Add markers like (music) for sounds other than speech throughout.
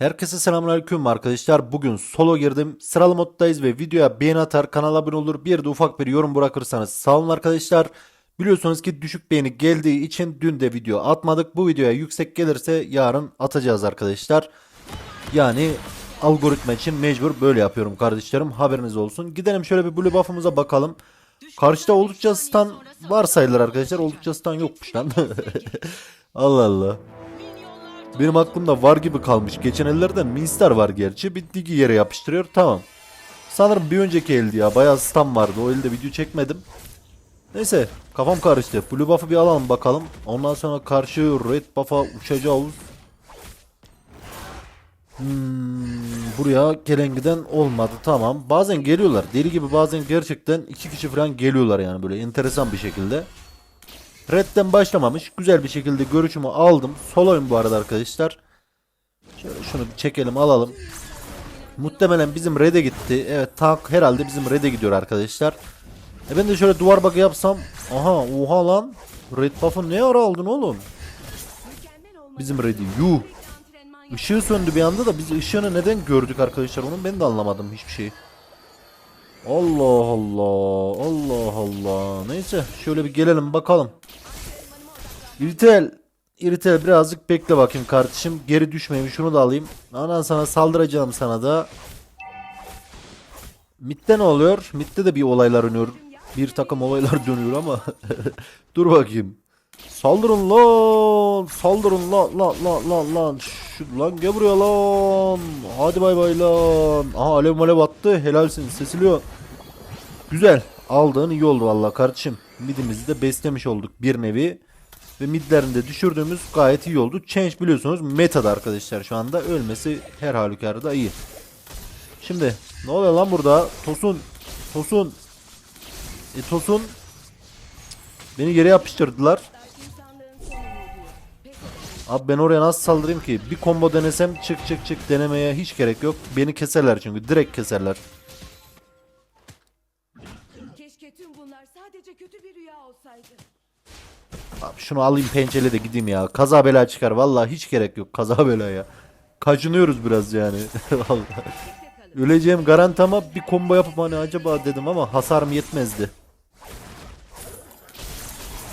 Herkese selamünaleyküm arkadaşlar. Bugün solo girdim. Sıralı moddayız ve videoya beğeni atar, kanala abone olur. Bir de ufak bir yorum bırakırsanız sağ olun arkadaşlar. Biliyorsunuz ki düşük beğeni geldiği için dün de video atmadık. Bu videoya yüksek gelirse yarın atacağız arkadaşlar. Yani algoritma için mecbur böyle yapıyorum kardeşlerim. Haberiniz olsun. Gidelim şöyle bir blue buff'ımıza bakalım. Karşıda oldukça stun var sayılır arkadaşlar. Oldukça stun yokmuş lan. (laughs) Allah Allah. Benim aklımda var gibi kalmış. Geçen ellerden Minstar var gerçi. Bir digi yere yapıştırıyor. Tamam. Sanırım bir önceki eldi ya. Bayağı stun vardı. O elde video çekmedim. Neyse. Kafam karıştı. Blue buff'ı bir alalım bakalım. Ondan sonra karşı red buff'a uçacağız. Hmm, buraya gelen giden olmadı. Tamam. Bazen geliyorlar. Deli gibi bazen gerçekten iki kişi falan geliyorlar yani böyle enteresan bir şekilde. Red'den başlamamış. Güzel bir şekilde görüşümü aldım. Soloyum bu arada arkadaşlar. Şöyle şunu bir çekelim alalım. Muhtemelen bizim Red'e gitti. Evet tank herhalde bizim Red'e gidiyor arkadaşlar. E ben de şöyle duvar bakı yapsam. Aha oha lan. Red buff'ı ne ara aldın oğlum? Bizim Red'i yuh. Işığı söndü bir anda da biz ışığını neden gördük arkadaşlar onun ben de anlamadım hiçbir şey. Allah Allah Allah Allah neyse şöyle bir gelelim bakalım. İritel İritel birazcık bekle bakayım kardeşim geri düşmeyeyim şunu da alayım. Anan sana saldıracağım sana da. Mid'de ne oluyor? Mid'de de bir olaylar dönüyor. Bir takım olaylar (laughs) dönüyor ama. (laughs) Dur bakayım. Saldırın lan. Saldırın lan lan lan lan lan. Şu, lan gel buraya lan. Hadi bay bay lan. Aha alev malev attı. Helalsin sesiliyor. Güzel. Aldığın iyi oldu vallahi kardeşim. Midimizi de beslemiş olduk bir nevi. Ve midlerini de düşürdüğümüz gayet iyi oldu. Change biliyorsunuz metada arkadaşlar şu anda. Ölmesi her halükarda iyi. Şimdi ne oluyor lan burada? Tosun. Tosun. E Tosun. Beni yere yapıştırdılar. Abi ben oraya nasıl saldırayım ki? Bir combo denesem çık çık çık denemeye hiç gerek yok. Beni keserler çünkü direkt keserler. Keşke tüm bunlar sadece kötü bir rüya olsaydı. Abi şunu alayım pençeli de gideyim ya. Kaza bela çıkar. Vallahi hiç gerek yok kaza (laughs) bela ya. Kaçınıyoruz biraz yani. (laughs) Vallahi. Öleceğim garanti ama bir combo yapıp hani acaba dedim ama hasarım yetmezdi.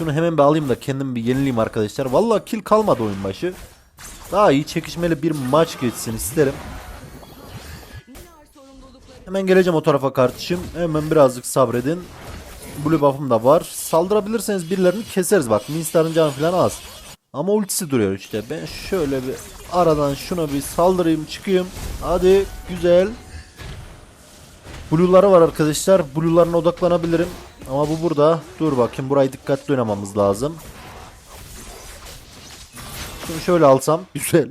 Şunu hemen bir alayım da kendimi bir yenileyim arkadaşlar. Vallahi kill kalmadı oyun başı. Daha iyi çekişmeli bir maç geçsin isterim. Hemen geleceğim o tarafa kardeşim. Hemen birazcık sabredin. Blue buff'ım da var. Saldırabilirseniz birilerini keseriz bak. Minstar'ın canı falan az. Ama ultisi duruyor işte. Ben şöyle bir aradan şuna bir saldırayım çıkayım. Hadi güzel. Blue'ları var arkadaşlar. Blue'larına odaklanabilirim. Ama bu burada. Dur bakayım burayı dikkatli oynamamız lazım. Şunu şöyle alsam. (laughs) Güzel.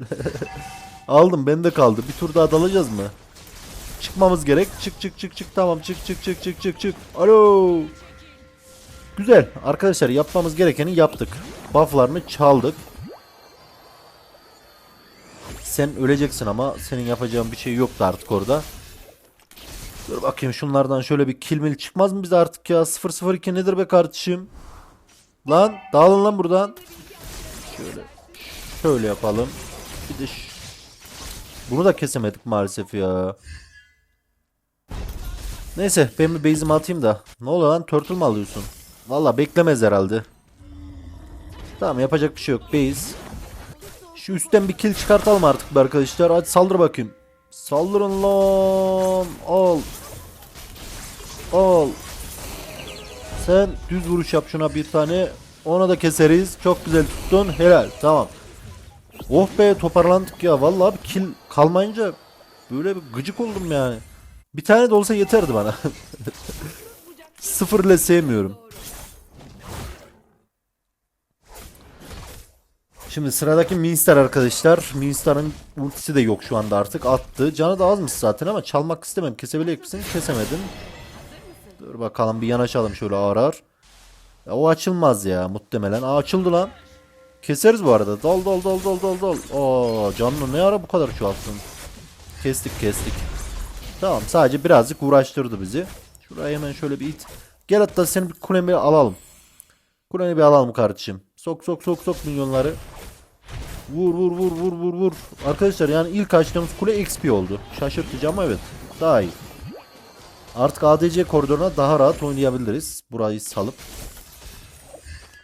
Aldım bende kaldı. Bir tur daha dalacağız mı? Çıkmamız gerek. Çık çık çık çık tamam çık çık çık çık çık çık. Alo. Güzel. Arkadaşlar yapmamız gerekeni yaptık. Bufflarını çaldık. Sen öleceksin ama senin yapacağın bir şey yoktu artık orada. Dur bakayım şunlardan şöyle bir kill mill çıkmaz mı bize artık ya? 002 nedir be kardeşim? Lan dağılın lan buradan. Şöyle şöyle yapalım. Bir de bunu da kesemedik maalesef ya. Neyse ben bir base'imi atayım da. Ne oluyor lan turtle mı alıyorsun? Valla beklemez herhalde. Tamam yapacak bir şey yok base. Şu üstten bir kill çıkartalım artık be arkadaşlar. Hadi saldır bakayım. Saldırın lan. Al. Al. Sen düz vuruş yap şuna bir tane. Ona da keseriz. Çok güzel tuttun. Helal. Tamam. Oh be toparlandık ya. Vallahi bir kill kalmayınca böyle bir gıcık oldum yani. Bir tane de olsa yeterdi bana. (laughs) Sıfır ile sevmiyorum. Şimdi sıradaki Minstar arkadaşlar. Minstar'ın ultisi de yok şu anda artık. Attı. Canı da azmış zaten ama çalmak istemem. Kesebilecek misin? Kesemedim. Dur bakalım bir yanaşalım şöyle ağır ağır. Ya, o açılmaz ya muhtemelen. Aa açıldı lan. Keseriz bu arada. Dal dal dal dal dal dal. Aa canlı ne ara bu kadar çoğalttın? Kestik kestik. Tamam sadece birazcık uğraştırdı bizi. Şuraya hemen şöyle bir it. Gel hatta seni bir kulemi alalım. Kuleni bir alalım kardeşim. Sok sok sok sok milyonları. Vur vur vur vur vur vur. Arkadaşlar yani ilk açtığımız kule XP oldu. Şaşırtıcı ama evet. Daha iyi. Artık ADC koridoruna daha rahat oynayabiliriz. Burayı salıp.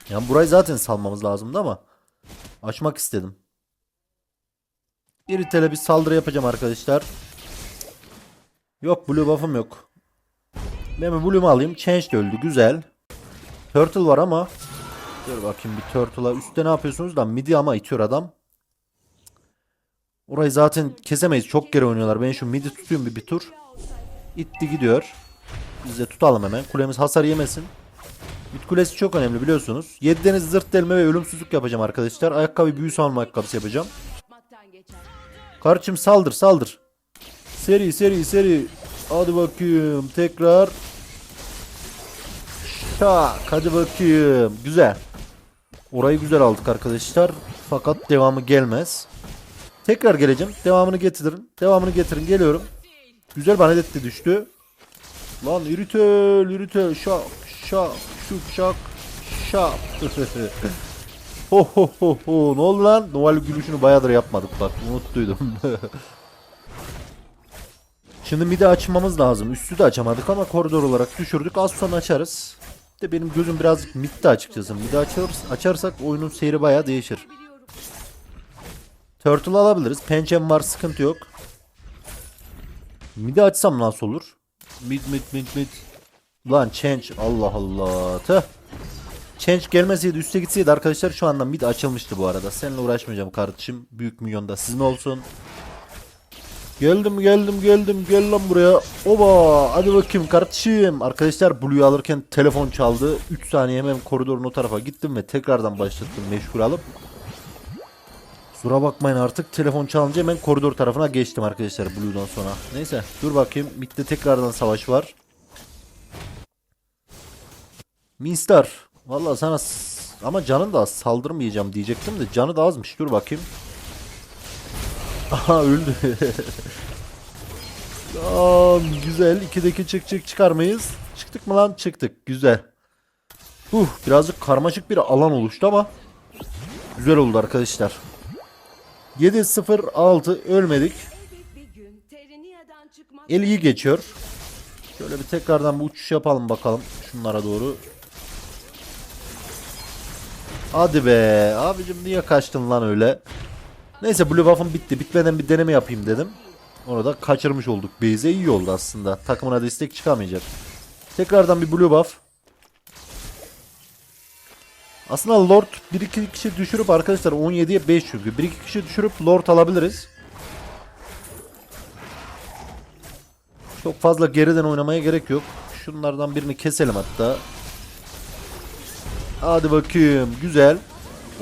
Yani burayı zaten salmamız lazımdı ama. Açmak istedim. Bir tele bir saldırı yapacağım arkadaşlar. Yok blue buff'ım yok. Ben blue'umu alayım. Change de öldü. Güzel. Turtle var ama. Dur bakayım bir turtle'a. Üstte ne yapıyorsunuz da midi ama itiyor adam. Orayı zaten kesemeyiz. Çok geri oynuyorlar. Ben şu midi tutayım bir, bir tur. İtti gidiyor. Biz de tutalım hemen. Kulemiz hasar yemesin. Mid kulesi çok önemli biliyorsunuz. 7 deniz zırt delme ve ölümsüzlük yapacağım arkadaşlar. Ayakkabı büyü savunma ayakkabısı yapacağım. Kardeşim saldır saldır. Seri seri seri. Hadi bakayım tekrar. Şak hadi bakayım. Güzel. Orayı güzel aldık arkadaşlar. Fakat devamı gelmez. Tekrar geleceğim. Devamını getirin. Devamını getirin. Geliyorum. Güzel banet de düştü. Lan yürütül yürütül. Şak şak şuk şak şak. (laughs) ho ho ho ho. Ne oldu lan? Noel gülüşünü bayağıdır yapmadık bak. Unuttuydum. (laughs) Şimdi midi açmamız lazım. Üstü de açamadık ama koridor olarak düşürdük. Az sonra açarız. De benim gözüm birazcık midde açıkçası. Midi açarız, açarsak oyunun seyri bayağı değişir. Turtle alabiliriz. Pençem var sıkıntı yok. Midi açsam nasıl olur? Mid mid mid mid. Lan change Allah Allah. Tüh. Change gelmeseydi üste gitseydi arkadaşlar şu anda mid açılmıştı bu arada. Seninle uğraşmayacağım kardeşim. Büyük milyonda sizin olsun. Geldim geldim geldim gel lan buraya. Oba hadi bakayım kardeşim. Arkadaşlar Blue'yu alırken telefon çaldı. 3 saniye hemen koridorun o tarafa gittim ve tekrardan başlattım meşgul alıp. Kusura bakmayın artık telefon çalınca hemen koridor tarafına geçtim arkadaşlar Blue'dan sonra. Neyse dur bakayım. Mid'de tekrardan savaş var. Minstar. Vallahi sana ama canın da az saldırmayacağım diyecektim de canı da azmış. Dur bakayım. Aha öldü. (laughs) Lan güzel. İkideki çık çık çıkar mıyız? Çıktık mı lan? Çıktık. Güzel. Huh, birazcık karmaşık bir alan oluştu ama güzel oldu arkadaşlar. 7-0-6 ölmedik. El iyi geçiyor. Şöyle bir tekrardan bir uçuş yapalım bakalım şunlara doğru. Hadi be abicim niye kaçtın lan öyle? Neyse blue buff'ım bitti. Bitmeden bir deneme yapayım dedim. Onu da kaçırmış olduk. Beyze iyi oldu aslında. Takımına destek çıkamayacak. Tekrardan bir blue buff. Aslında Lord 1-2 kişi düşürüp arkadaşlar 17'ye 5 çünkü. 1-2 kişi düşürüp Lord alabiliriz. Çok fazla geriden oynamaya gerek yok. Şunlardan birini keselim hatta. Hadi bakayım. Güzel.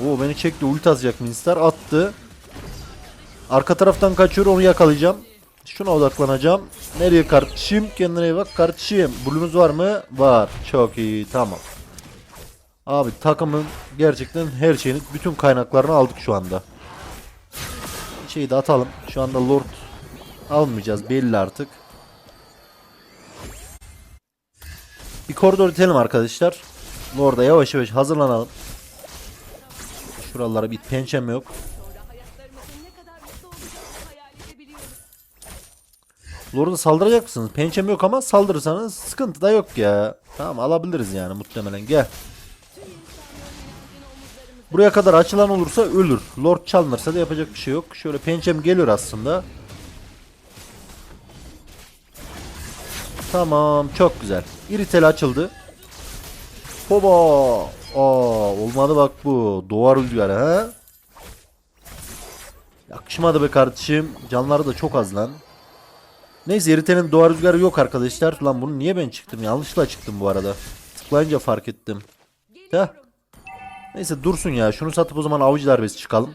Oo beni çekti. Ulti atacak Minstar. Attı. Arka taraftan kaçıyor. Onu yakalayacağım. Şuna odaklanacağım. Nereye kardeşim? Kendine bak kardeşim. Blue'umuz var mı? Var. Çok iyi. Tamam. Abi takımın gerçekten her şeyini, bütün kaynaklarını aldık şu anda. Şeyi de atalım. Şu anda Lord almayacağız belli artık. Bir koridor itelim arkadaşlar. Lord'a yavaş yavaş hazırlanalım. Şuralara bir pençem yok. Lord'a saldıracak mısınız? Pençem yok ama saldırırsanız sıkıntı da yok ya. Tamam alabiliriz yani muhtemelen. Gel. Buraya kadar açılan olursa ölür. Lord çalınırsa da yapacak bir şey yok. Şöyle pençem geliyor aslında. Tamam çok güzel. İritel açıldı. Hoba. Aa, olmadı bak bu. Doğar rüzgarı ha. Yakışmadı be kardeşim. Canları da çok az lan. Neyse Iritel'in doğa rüzgarı yok arkadaşlar. Lan bunu niye ben çıktım? Yanlışla çıktım bu arada. Tıklayınca fark ettim. Heh. Neyse dursun ya. Şunu satıp o zaman avcı darbesi çıkalım.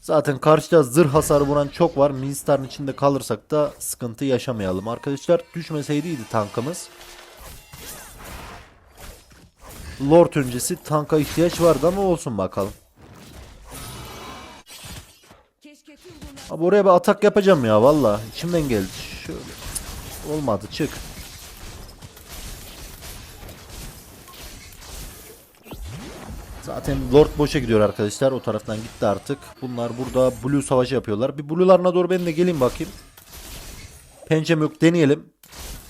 Zaten karşıda zırh hasarı vuran çok var. Minstar'ın içinde kalırsak da sıkıntı yaşamayalım. Arkadaşlar düşmeseydiydi tankımız. Lord öncesi tanka ihtiyaç vardı ama olsun bakalım. Abi oraya bir atak yapacağım ya valla. İçimden geldi. Şöyle. Olmadı çık. Zaten Lord boşa gidiyor arkadaşlar. O taraftan gitti artık. Bunlar burada Blue savaşı yapıyorlar. Bir Blue'larına doğru ben de geleyim bakayım. Pençem yok deneyelim.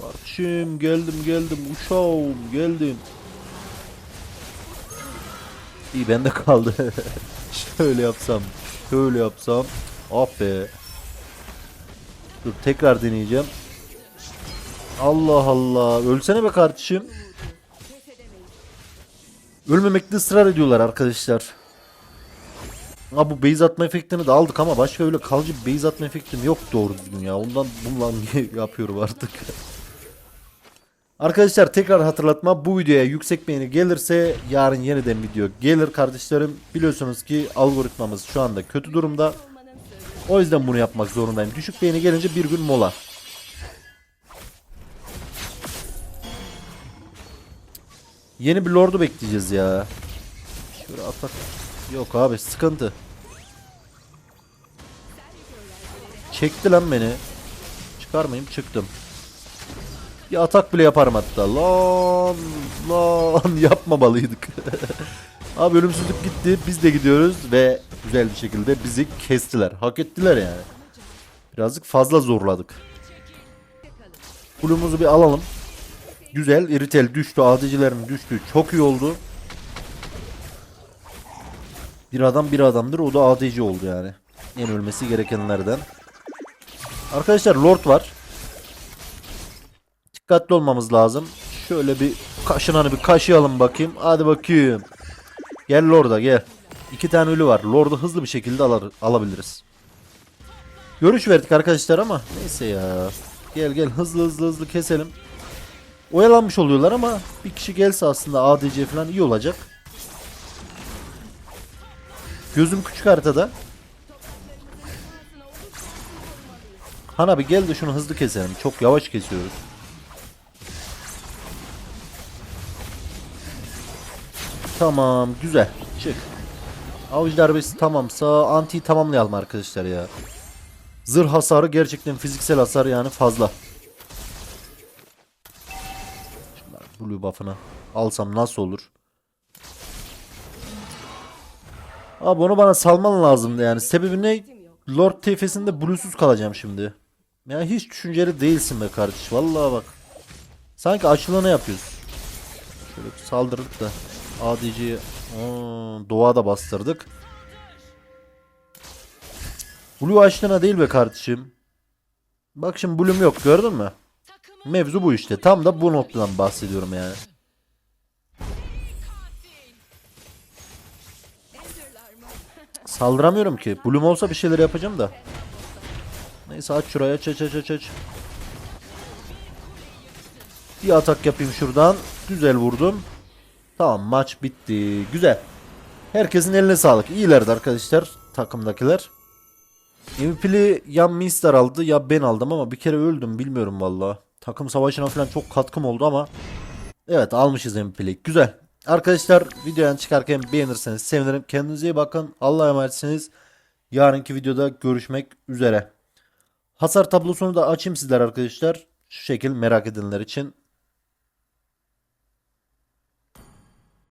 Kardeşim geldim geldim uşağım geldim. İyi bende kaldı. (laughs) şöyle yapsam. Şöyle yapsam. Ah be. Dur tekrar deneyeceğim. Allah Allah. Ölsene be kardeşim. Ölmemekte ısrar ediyorlar arkadaşlar. Ha bu base atma efektini de aldık ama başka öyle kalıcı bir base atma efektim yok doğru düzgün ya. Ondan bundan (laughs) yapıyorum artık. Arkadaşlar tekrar hatırlatma bu videoya yüksek beğeni gelirse yarın yeniden video gelir kardeşlerim. Biliyorsunuz ki algoritmamız şu anda kötü durumda. O yüzden bunu yapmak zorundayım. Düşük beğeni gelince bir gün mola. Yeni bir lordu bekleyeceğiz ya. Şöyle atak. Yok abi sıkıntı. Çekti lan beni. Çıkarmayayım çıktım. Bir atak bile yaparım hatta. Lan lan (laughs) yapmamalıydık. (laughs) Abi ölümsüzlük gitti. Biz de gidiyoruz ve güzel bir şekilde bizi kestiler. Hak ettiler yani. Birazcık fazla zorladık. Kulumuzu bir alalım. Güzel. Iritel düştü. ADC'lerin düştü. Çok iyi oldu. Bir adam bir adamdır. O da ADC oldu yani. En ölmesi gerekenlerden. Arkadaşlar Lord var. Dikkatli olmamız lazım. Şöyle bir kaşınanı bir kaşıyalım bakayım. Hadi bakayım. Gel Lord'a gel. İki tane ölü var. Lord'u hızlı bir şekilde alır, alabiliriz. Görüş verdik arkadaşlar ama neyse ya. Gel gel hızlı hızlı hızlı keselim. Oyalanmış oluyorlar ama bir kişi gelse aslında ADC falan iyi olacak. Gözüm küçük haritada. Han abi gel de şunu hızlı keselim. Çok yavaş kesiyoruz. Tamam güzel. Çık. Avuç darbesi tamamsa anti tamamlayalım arkadaşlar ya. Zırh hasarı gerçekten fiziksel hasar yani fazla. Şunlar blue buff'ını alsam nasıl olur? Abi onu bana salman lazımdı yani. Sebebi ne? Lord TF'sinde bluesuz kalacağım şimdi. Ya hiç düşünceli değilsin be kardeş. Vallahi bak. Sanki açılana yapıyoruz. Şöyle saldırdık da. ADC'yi doğada bastırdık. Blue açtığına değil be kardeşim. Bak şimdi Blue'm yok gördün mü? Mevzu bu işte. Tam da bu noktadan bahsediyorum yani. Saldıramıyorum ki. Blue'm olsa bir şeyler yapacağım da. Neyse aç şuraya aç aç aç aç. Bir atak yapayım şuradan. Güzel vurdum. Tamam maç bitti. Güzel. Herkesin eline sağlık. İyilerdi arkadaşlar takımdakiler. MVP'li ya Mister aldı ya ben aldım ama bir kere öldüm bilmiyorum valla. Takım savaşına falan çok katkım oldu ama evet almışız MVP'li. Güzel. Arkadaşlar videodan çıkarken beğenirseniz sevinirim. Kendinize iyi bakın. Allah'a emanetsiniz. Yarınki videoda görüşmek üzere. Hasar tablosunu da açayım sizler arkadaşlar. Şu şekil merak edenler için.